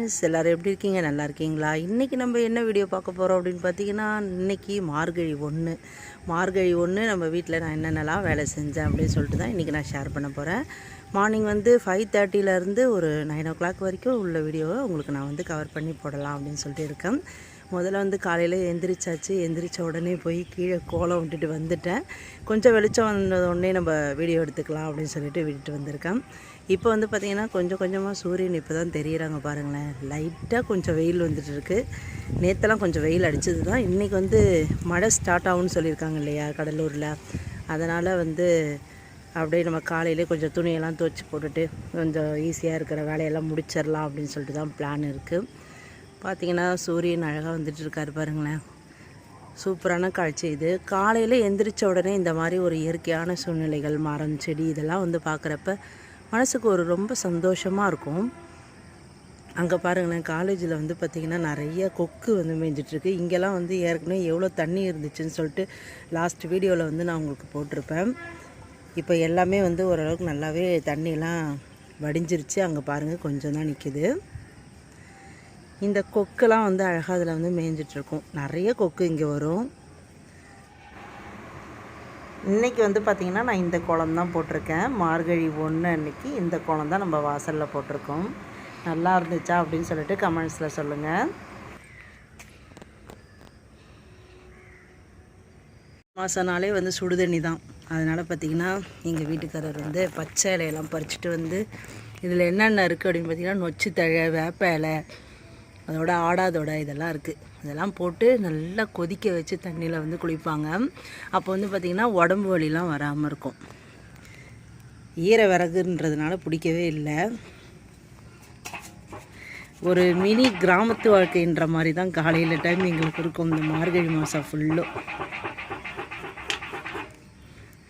Friends எல்லோரும் எப்படி இருக்கீங்க? நல்லா இருக்கீங்களா? இன்றைக்கி நம்ம என்ன வீடியோ பார்க்க போகிறோம் அப்படின்னு பார்த்தீங்கன்னா இன்றைக்கி மார்கழி ஒன்று மார்கழி ஒன்று நம்ம வீட்டில் நான் என்னென்னலாம் வேலை செஞ்சேன் அப்படின்னு சொல்லிட்டு தான் இன்றைக்கி நான் ஷேர் பண்ண போகிறேன் மார்னிங் வந்து ஃபைவ் தேர்ட்டிலேருந்து ஒரு நைன் ஓ கிளாக் வரைக்கும் உள்ள வீடியோவை உங்களுக்கு நான் வந்து கவர் பண்ணி போடலாம் அப்படின்னு சொல்லிட்டு இருக்கேன். முதல்ல வந்து காலையில் எந்திரிச்சாச்சு. எந்திரிச்ச உடனே போய் கீழே கோலம் விட்டுட்டு வந்துட்டேன். கொஞ்சம் வெளிச்சம் வந்த உடனே நம்ம வீடியோ எடுத்துக்கலாம் அப்படின்னு சொல்லிட்டு விட்டுட்டு வந்திருக்கேன். இப்போ வந்து பார்த்திங்கன்னா கொஞ்சம் கொஞ்சமாக சூரியன் இப்போ தான் தெரியுறாங்க பாருங்களேன். லைட்டாக கொஞ்சம் வெயில் வந்துட்டு இருக்குது நேற்றெல்லாம் கொஞ்சம் வெயில் அடிச்சது தான். இன்றைக்கி வந்து மழை ஸ்டார்ட் ஆகும்னு சொல்லியிருக்காங்க இல்லையா கடலூரில். அதனால் வந்து அப்படியே நம்ம காலையிலே கொஞ்சம் துணியெல்லாம் துவச்சி போட்டுட்டு கொஞ்சம் ஈஸியாக இருக்கிற வேலையெல்லாம் முடிச்சிடலாம் அப்படின்னு சொல்லிட்டு தான் பிளான் இருக்குது பார்த்திங்கன்னா சூரியன் அழகாக வந்துட்டு இருக்காரு பாருங்களேன். சூப்பரான காட்சி இது. காலையில் எந்திரிச்ச உடனே இந்த மாதிரி ஒரு இயற்கையான சூழ்நிலைகள் மரம் செடி இதெல்லாம் வந்து பார்க்குறப்ப மனசுக்கு ஒரு ரொம்ப சந்தோஷமாக இருக்கும். அங்கே பாருங்களேன் காலேஜில் வந்து பார்த்திங்கன்னா நிறைய கொக்கு வந்து மேய்ஞ்சிட்ருக்கு இங்கெல்லாம் வந்து ஏற்கனவே எவ்வளோ தண்ணி இருந்துச்சுன்னு சொல்லிட்டு லாஸ்ட் வீடியோவில் வந்து நான் உங்களுக்கு போட்டிருப்பேன். இப்போ எல்லாமே வந்து ஓரளவுக்கு நல்லாவே தண்ணியெல்லாம் வடிஞ்சிருச்சு. அங்கே பாருங்கள் கொஞ்சம் தான் நிற்கிது இந்த கொக்கெல்லாம் வந்து அழகாக அதில் வந்து மேய்ஞ்சிட்ருக்கும் நிறைய கொக்கு இங்கே வரும். இன்றைக்கி வந்து பார்த்திங்கன்னா நான் இந்த கோலம் தான் போட்டிருக்கேன். மார்கழி ஒன்று அன்றைக்கி இந்த கோலம் தான் நம்ம வாசலில் போட்டிருக்கோம். நல்லா இருந்துச்சா அப்படின்னு சொல்லிட்டு கமெண்ட்ஸில் சொல்லுங்கள் மாதம்னாலே வந்து சுடுதண்ணி தான். அதனால் பார்த்திங்கன்னா எங்கள் வீட்டுக்காரர் வந்து பச்சை இலையெல்லாம் பறிச்சுட்டு வந்து இதில் என்னென்ன இருக்குது அப்படின்னு பார்த்திங்கன்னா நொச்சி தழை வேப்ப இலை அதோட ஆடாதோட இதெல்லாம் இருக்குது இதெல்லாம் போட்டு நல்லா கொதிக்க வச்சு தண்ணியில் வந்து குளிப்பாங்க. அப்போ வந்து பார்த்திங்கன்னா உடம்பு வலிலாம் வராமல் இருக்கும். ஈர விறகுன்றதுனால பிடிக்கவே இல்லை. ஒரு மினி கிராமத்து வாழ்க்கைன்ற மாதிரி தான் காலையில் டைம் எங்களுக்கு இருக்கும். இந்த மார்கழி மாதம் ஃபுல்லும்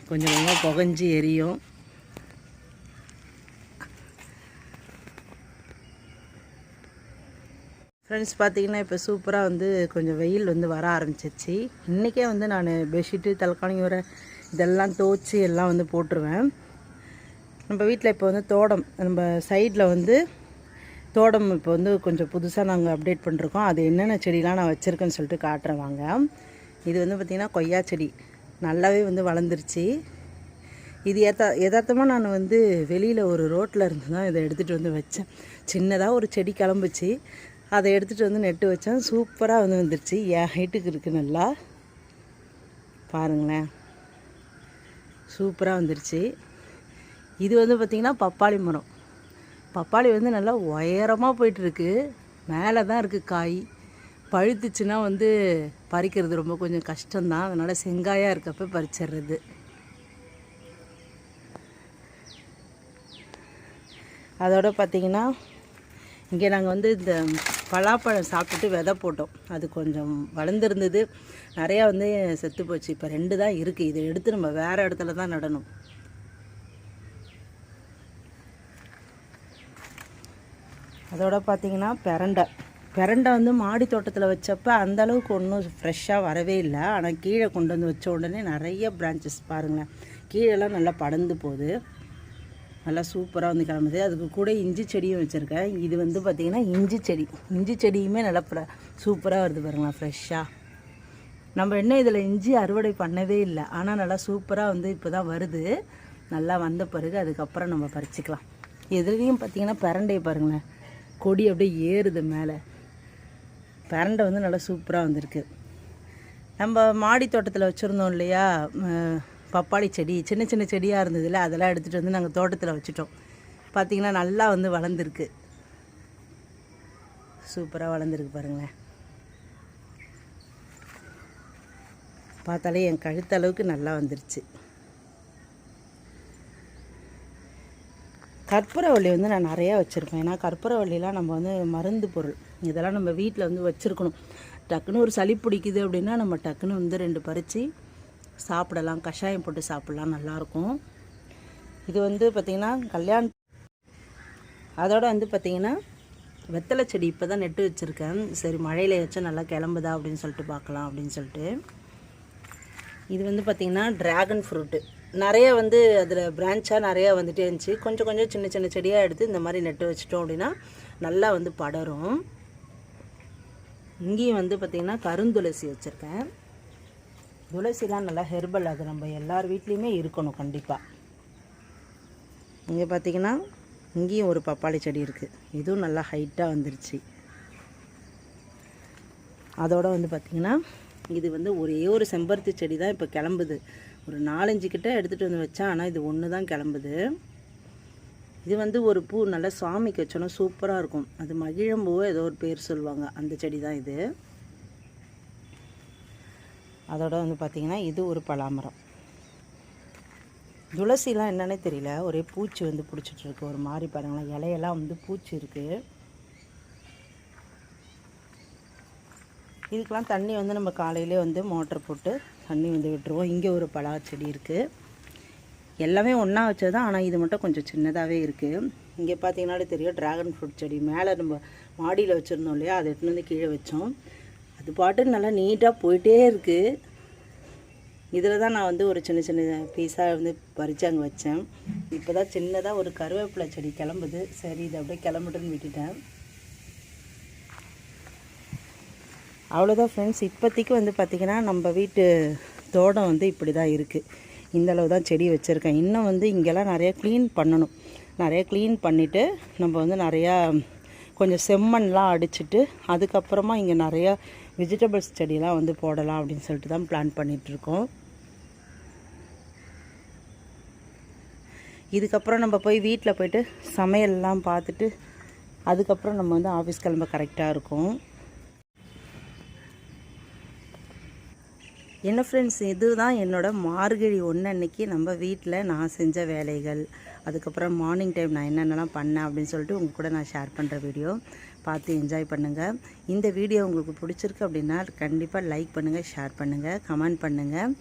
கொஞ்சம் கொஞ்சமாக புகஞ்சி எரியும். ஃப்ரெண்ட்ஸ் பார்த்தீங்கன்னா இப்போ சூப்பராக வந்து கொஞ்சம் வெயில் வந்து வர ஆரம்பிச்சிச்சு இன்றைக்கே வந்து நான் பெட்ஷீட்டு தலைக்காணி உரை இதெல்லாம் துவச்சி எல்லாம் வந்து போட்டுருவேன். நம்ம வீட்டில் இப்போ வந்து தோடம் நம்ம சைடில் வந்து தோடம் இப்போ வந்து கொஞ்சம் புதுசாக நாங்கள் அப்டேட் பண்ணிருக்கோம். அது என்னென்ன செடிலாம் நான் வச்சுருக்கேன்னு சொல்லிட்டு காட்டுறேன் வாங்க. இது வந்து பார்த்திங்கன்னா கொய்யா செடி. நல்லாவே வந்து வளர்ந்துருச்சு. இது எதா எதார்த்தமாக நான் வந்து வெளியில் ஒரு ரோட்டில் இருந்து தான் இதை எடுத்துகிட்டு வந்து வச்சேன். சின்னதாக ஒரு செடி கிளம்புச்சு. அதை எடுத்துகிட்டு வந்து நெட்டு வச்சேன். சூப்பராக வந்து வந்துருச்சு. என் ஹைட்டுக்கு இருக்குது நல்லா. பாருங்களேன். சூப்பராக வந்துருச்சு. இது வந்து பார்த்திங்கன்னா பப்பாளி மரம். பப்பாளி வந்து நல்லா உயரமாக போயிட்டுருக்கு. மேலே தான் இருக்குது காய். பழுத்துச்சுன்னா வந்து பறிக்கிறது ரொம்ப கொஞ்சம் கஷ்டம்தான். அதனால் செங்காயாக இருக்கப்போ பறிச்சிடுறது அதோட பார்த்திங்கன்னா இங்கே நாங்கள் வந்து இந்த பலாப்பழம் சாப்பிட்டுட்டு விதை போட்டோம். அது கொஞ்சம் வளர்ந்துருந்தது. நிறையா வந்து செத்து போச்சு. இப்போ ரெண்டு தான் இருக்குது இதை எடுத்து நம்ம வேறு இடத்துல தான் நடணும். அதோட பார்த்திங்கன்னா பெரண்டை. பெரண்டை வந்து மாடி தோட்டத்தில் வச்சப்ப அந்தளவுக்கு ஒன்றும் ஃப்ரெஷ்ஷாக வரவே இல்லை. ஆனால் கீழே கொண்டு வந்து வச்ச உடனே நிறைய பிரான்ச்சஸ் பாருங்களேன். கீழெல்லாம் நல்லா படர்ந்து போகுது. நல்லா சூப்பராக வந்து கிளம்புது. அதுக்கு கூட இஞ்சி செடியும் வச்சுருக்கேன். இது வந்து பார்த்திங்கன்னா இஞ்சி செடி. இஞ்சி செடியுமே நல்லா ஃப்ர சூப்பராக வருது பாருங்களேன் ஃப்ரெஷ்ஷாக நம்ம என்ன இதில் இஞ்சி அறுவடை பண்ணவே இல்லை. ஆனால் நல்லா சூப்பராக வந்து இப்போ தான் வருது. நல்லா வந்த பிறகு அதுக்கப்புறம் நம்ம பறிச்சிக்கலாம். எதுலேயும் பார்த்திங்கன்னா பிரண்டையை பாருங்களேன் கொடி அப்படியே ஏறுது மேலே. பிரண்டை வந்து நல்லா சூப்பராக வந்திருக்கு. நம்ம மாடி தோட்டத்தில் வச்சுருந்தோம் இல்லையா? பப்பாளி செடி சின்ன சின்ன செடியாக இருந்ததில்ல அதெல்லாம் எடுத்துகிட்டு வந்து நாங்கள் தோட்டத்தில் வச்சுட்டோம். பார்த்திங்கன்னா நல்லா வந்து வளர்ந்துருக்கு. சூப்பராக வளர்ந்துருக்கு பாருங்களேன். பார்த்தாலே என் கழுத்தளவுக்கு நல்லா வந்துருச்சு. கற்பூரவள்ளி வந்து நான் நிறையா வச்சுருப்பேன். ஏன்னா கற்பூரவள்ளிலாம் நம்ம வந்து மருந்து பொருள். இதெல்லாம் நம்ம வீட்டில் வந்து வச்சுருக்கணும். டக்குன்னு ஒரு சளி பிடிக்குது அப்படின்னா நம்ம டக்குன்னு வந்து ரெண்டு பறித்து சாப்பிடலாம் கஷாயம் போட்டு சாப்பிட்லாம் நல்லாயிருக்கும். இது வந்து பார்த்திங்கன்னா கல்யாண அதோட வந்து பார்த்திங்கன்னா வெத்தலை செடி இப்போ தான் நெட்டு வச்சுருக்கேன். சரி மழையில் வச்சா நல்லா கிளம்புதா அப்படின்னு சொல்லிட்டு பார்க்கலாம் அப்படின்னு சொல்லிட்டு. இது வந்து பார்த்திங்கன்னா ட்ராகன் ஃப்ரூட்டு நிறைய வந்து அதில் பிரான்ச்சாக நிறையா வந்துகிட்டே இருந்துச்சு. கொஞ்சம் கொஞ்சம் சின்ன சின்ன செடியாக எடுத்து இந்த மாதிரி நட்டு வச்சிட்டோம் அப்படின்னா நல்லா வந்து படரும். இங்கேயும் வந்து பார்த்திங்கன்னா கருந்துளசி வச்சுருக்கேன். துளசிலாம் நல்லா ஹெர்பல் அது நம்ம எல்லார் வீட்லேயுமே இருக்கணும் கண்டிப்பாக இங்கே பார்த்தீங்கன்னா இங்கேயும் ஒரு பப்பாளி செடி இருக்குது இதுவும் நல்லா ஹைட்டாக வந்துருச்சு. அதோட வந்து பார்த்திங்கன்னா இது வந்து ஒரே ஒரு செம்பருத்தி செடி தான் இப்போ கிளம்புது. ஒரு நாலஞ்சு கிட்ட எடுத்துகிட்டு வந்து வச்சேன் ஆனால் இது ஒன்று தான் கிளம்புது. இது வந்து ஒரு பூ நல்லா சுவாமிக்கு வச்சோன்னா சூப்பராக இருக்கும். அது மகிழம்பூவோ ஏதோ ஒரு பேர் சொல்லுவாங்க. அந்த செடி தான் இது. அதோட வந்து பார்த்திங்கன்னா இது ஒரு பலாமரம். துளசிலாம் என்னன்னே தெரியல. ஒரே பூச்சி வந்து பிடிச்சிட்ருக்கு. ஒரு மாதிரி பாருங்களேன். இலையெல்லாம் வந்து பூச்சி இருக்குது இதுக்கெலாம் தண்ணி வந்து நம்ம காலையிலே வந்து மோட்டர் போட்டு தண்ணி வந்து விட்டுருவோம். இங்கே ஒரு பலா செடி இருக்குது எல்லாமே ஒன்றா வச்சது தான் ஆனால் இது மட்டும் கொஞ்சம் சின்னதாகவே இருக்குது இங்கே பார்த்தீங்கன்னாலே தெரியும். ட்ராகன் ஃப்ரூட் செடி மேலே நம்ம மாடியில் வச்சுருந்தோம் இல்லையா? அதை எடுத்துன்னு வந்து கீழே வச்சோம். இது பாட்டு நல்லா நீட்டாக போயிட்டே இருக்குது இதில் தான் நான் வந்து ஒரு சின்ன சின்ன பீஸாக வந்து பறித்து அங்கே வச்சேன். இப்போ தான் சின்னதாக ஒரு கருவேப்பிலை செடி கிளம்புது. சரி இதை அப்படியே கிளம்புட்டுன்னு விட்டுட்டேன். அவ்வளோதான் ஃப்ரெண்ட்ஸ் இப்போதைக்கு வந்து பார்த்திங்கன்னா நம்ம வீட்டு தோட்டம் வந்து இப்படி தான் இருக்குது இந்த அளவு தான் செடி வச்சுருக்கேன். இன்னும் வந்து இங்கெல்லாம் நிறையா க்ளீன் பண்ணணும். நிறைய க்ளீன் பண்ணிவிட்டு நம்ம வந்து நிறையா கொஞ்சம் செம்மண்லாம் அடிச்சுட்டு அதுக்கப்புறமா இங்கே நிறையா வெஜிடபிள்ஸ் செடியெலாம் வந்து போடலாம் அப்படின்னு சொல்லிட்டு தான் பிளான் பண்ணிகிட்ருக்கோம் இதுக்கப்புறம் நம்ம போய் வீட்டில் போயிட்டு சமையல்லாம் பார்த்துட்டு அதுக்கப்புறம் நம்ம வந்து ஆஃபீஸ் கிளம்ப கரெக்டாக இருக்கும். என்ன ஃப்ரெண்ட்ஸ் இதுதான் என்னோட மார்கழி ஒன்று அன்னைக்கு நம்ம வீட்டில் நான் செஞ்ச வேலைகள். அதுக்கப்புறம் மார்னிங் டைம் நான் என்னென்னலாம் பண்ணேன் அப்படின்னு சொல்லிட்டு உங்கள் கூட நான் ஷேர் பண்ணுற வீடியோ பார்த்து என்ஜாய் பண்ணுங்கள் இந்த வீடியோ உங்களுக்கு பிடிச்சிருக்கு அப்படின்னா கண்டிப்பாக லைக் பண்ணுங்கள் ஷேர் பண்ணுங்கள் கமெண்ட் பண்ணுங்கள்